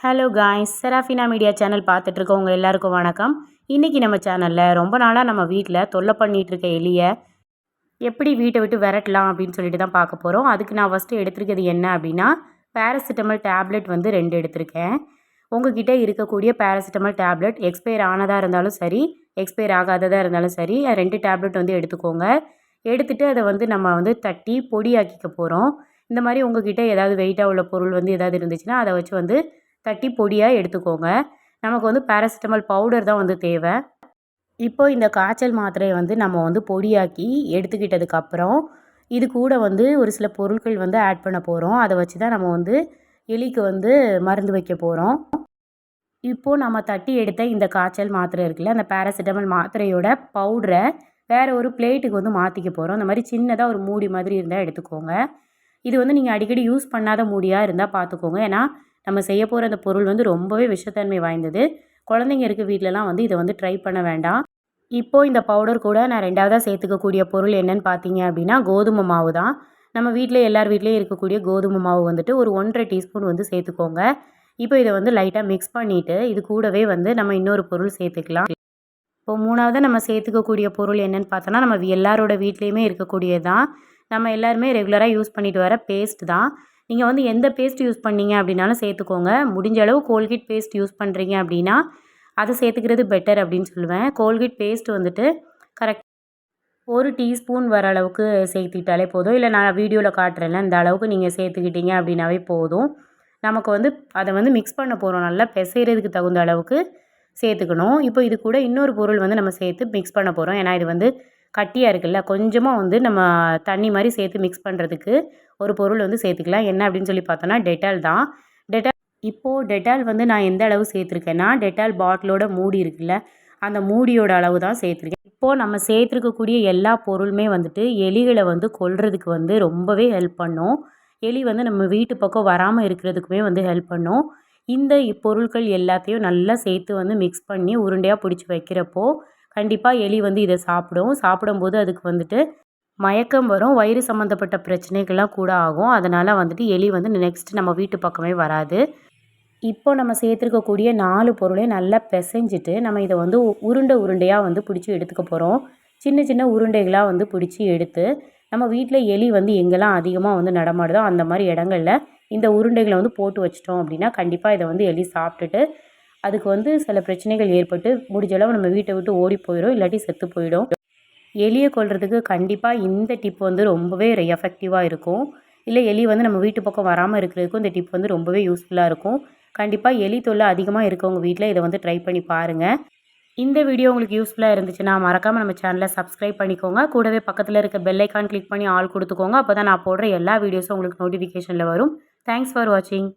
Hello guys Serafina media channel பார்த்துட்ருக்கவங்க எல்லாருக்கும் வணக்கம். இன்றைக்கி நம்ம சேனலில் ரொம்ப நாளாக நம்ம வீட்டில் தொல்லை பண்ணிகிட்ருக்க எலியை எப்படி வீட்டை விட்டு விரட்டலாம் அப்படின்னு சொல்லிட்டு தான் பார்க்க போகிறோம் அதுக்கு நான் ஃபஸ்ட்டு எடுத்திருக்கிறது என்ன அப்படின்னா பேராசிட்டமல் டேப்லெட் வந்து ரெண்டு எடுத்திருக்கேன். உங்ககிட்ட இருக்கக்கூடிய பேராசிட்டமல் டேப்லெட் எக்ஸ்பயர் ஆனதாக இருந்தாலும் சரி எக்ஸ்பயர் ஆகாததாக இருந்தாலும் சரி ரெண்டு டேப்லெட் வந்து எடுத்துக்கோங்க. எடுத்துகிட்டு அதை வந்து நம்ம வந்து தட்டி பொடியாக்கிக்க போகிறோம் இந்த மாதிரி உங்ககிட்ட ஏதாவது வெயிட்டாக உள்ள பொருள் வந்து ஏதாவது இருந்துச்சுன்னா அதை வச்சு வந்து தட்டி பொடியாக எடுத்துக்கோங்க. நமக்கு வந்து பேராசிட்டமல் பவுடர் தான் வந்து தேவை. இப்போ இந்த காய்ச்சல் மாத்திரையை வந்து நம்ம வந்து பொடியாக்கி எடுத்துக்கிட்டதுக்கப்புறம் இது கூட வந்து ஒரு சில பொருட்கள் வந்து ஆட் பண்ண போகிறோம் அதை வச்சு தான் நம்ம வந்து எலிக்கு வந்து மருந்து வைக்க போகிறோம் இப்போது நம்ம தட்டி எடுத்த இந்த காய்ச்சல் மாத்திரை இருக்குல்ல அந்த பேராசிட்டமால் மாத்திரையோட பவுடரை வேறு ஒரு பிளேட்டுக்கு வந்து மாற்றிக்க போகிறோம் அந்த மாதிரி சின்னதாக ஒரு மூடி மாதிரி இருந்தால் எடுத்துக்கோங்க. இது வந்து நீங்கள் அடிக்கடி யூஸ் பண்ணாத மூடியாக இருந்தால் பார்த்துக்கோங்க ஏன்னா நம்ம செய்ய போகிற அந்த பொருள் வந்து ரொம்பவே விஷத்தன்மை வாய்ந்தது. குழந்தைங்க இருக்க வீட்டிலலாம் வந்து இதை வந்து ட்ரை பண்ண வேண்டாம். இப்போது இந்த பவுடர் கூட நான் ரெண்டாவதாக சேர்த்துக்கக்கூடிய பொருள் என்னன்னு பார்த்தீங்க அப்படின்னா கோதுமை மாவு தான். நம்ம வீட்டில் எல்லார் வீட்லேயும் இருக்கக்கூடிய கோதுமை மாவு வந்துட்டு ஒரு ஒன்றரை டீஸ்பூன் வந்து சேர்த்துக்கோங்க. இப்போ இதை வந்து லைட்டாக மிக்ஸ் பண்ணிவிட்டு இது கூடவே வந்து நம்ம இன்னொரு பொருள் சேர்த்துக்கலாம். இப்போ மூணாவது நம்ம சேர்த்துக்கக்கூடிய பொருள் என்னென்னு பார்த்தோன்னா நம்ம எல்லாரோட வீட்லேயுமே இருக்கக்கூடியது தான் நம்ம எல்லாருமே ரெகுலராக யூஸ் பண்ணிட்டு வர பேஸ்ட் தான். நீங்கள் வந்து எந்த பேஸ்ட் யூஸ் பண்ணீங்க அப்படின்னாலும் சேர்த்துக்கோங்க. முடிஞ்ச அளவு கோல்கேட் பேஸ்ட் யூஸ் பண்ணுறீங்க அப்படின்னா அதை சேர்த்துக்கிறது பெட்டர் அப்படின்னு சொல்லுவேன். கோல்கேட் பேஸ்ட் வந்துட்டு கரெக்ட் ஒரு டீஸ்பூன் வர அளவுக்கு சேர்த்துக்கிட்டாலே போதும். இல்லை நான் வீடியோவில் காட்டுறேன்ல இந்த அளவுக்கு நீங்கள் சேர்த்துக்கிட்டீங்க அப்படின்னாவே போதும். நமக்கு வந்து அதை வந்து மிக்ஸ் பண்ண போகிறோம் நல்லா பிசைறதுக்கு தகுந்த அளவுக்கு சேர்த்துக்கணும். இப்போ இது கூட இன்னொரு பொருள் வந்து நம்ம சேர்த்து மிக்ஸ் பண்ண போகிறோம் ஏன்னா இது வந்து கட்டியாக இருக்குல்ல கொஞ்சமாக வந்து நம்ம தண்ணி மாதிரி சேர்த்து மிக்ஸ் பண்ணுறதுக்கு ஒரு பொருள் வந்து சேர்த்துக்கலாம். என்ன அப்படின்னு சொல்லி பார்த்தோன்னா டெட்டால் தான். டெட்டால் இப்போது டெட்டால் வந்து நான் எந்த அளவு சேர்த்துருக்கேன்னா டெட்டால் பாட்டிலோட மூடி இருக்குல்ல அந்த மூடியோட அளவு தான் சேர்த்துருக்கேன். இப்போது நம்ம சேர்த்துருக்கக்கூடிய எல்லா பொருளுமே வந்துட்டு எலிகளை வந்து கொல்றதுக்கு வந்து ரொம்பவே ஹெல்ப் பண்ணும். எலி வந்து நம்ம வீட்டு பக்கம் வராமல் இருக்கிறதுக்குமே வந்து ஹெல்ப் பண்ணும். இந்த பொருட்கள் எல்லாத்தையும் நல்லா சேர்த்து வந்து மிக்ஸ் பண்ணி உருண்டையாக பிடிச்சி வைக்கிறப்போ கண்டிப்பாக எலி வந்து இதை சாப்பிடும். சாப்பிடும்போது அதுக்கு வந்துட்டு மயக்கம் வரும் வயிறு சம்மந்தப்பட்ட பிரச்சனைகள்லாம் கூட ஆகும். அதனால் வந்துட்டு எலி வந்து நெக்ஸ்ட் நம்ம வீட்டு பக்கமே வராது. இப்போ நம்ம சேர்த்துருக்கக்கூடிய நாலு பொருளையும் நல்லா பிசைஞ்சிட்டு நம்ம இதை வந்து உருண்டை உருண்டையாக வந்து பிடிச்சி எடுத்துக்க போகிறோம் சின்ன சின்ன உருண்டைகளாக வந்து பிடிச்சி எடுத்து நம்ம வீட்டில் எலி வந்து எங்கெல்லாம் அதிகமாக வந்து நடமாடுதோ அந்த மாதிரி இடங்களில் இந்த உருண்டைகளை வந்து போட்டு வச்சிட்டோம் அப்படின்னா கண்டிப்பாக இதை வந்து எலி சாப்பிட்டுட்டு அதுக்கு வந்து சில பிரச்சனைகள் ஏற்பட்டு முடிஞ்சளவு நம்ம வீட்டை விட்டு ஓடி போயிடும் இல்லாட்டி செத்து போயிடும். எலியை கொள்றதுக்கு கண்டிப்பாக இந்த டிப் வந்து ரொம்பவே எஃபெக்டிவாக இருக்கும். இல்லை எலி வந்து நம்ம வீட்டு பக்கம் வராமல் இருக்கிறதுக்கும் இந்த டிப் வந்து ரொம்பவே யூஸ்ஃபுல்லாக இருக்கும். கண்டிப்பாக எலி தொல்லை அதிகமாக இருக்கவங்க வீட்டில் இதை வந்து ட்ரை பண்ணி பாருங்கள் இந்த வீடியோ உங்களுக்கு யூஸ்ஃபுல்லாக இருந்துச்சுன்னா மறக்காமல் நம்ம சேனலை சப்ஸ்கிரைப் பண்ணிக்கோங்க. கூடவே பக்கத்தில் இருக்க பெல்லைக்கான் கிளிக் பண்ணி ஆள் கொடுத்துக்கோங்க. அப்போ தான் நான் போடுற எல்லா வீடியோஸும் உங்களுக்கு நோட்டிஃபிகேஷனில் வரும். தேங்க்ஸ் ஃபார் வாட்சிங்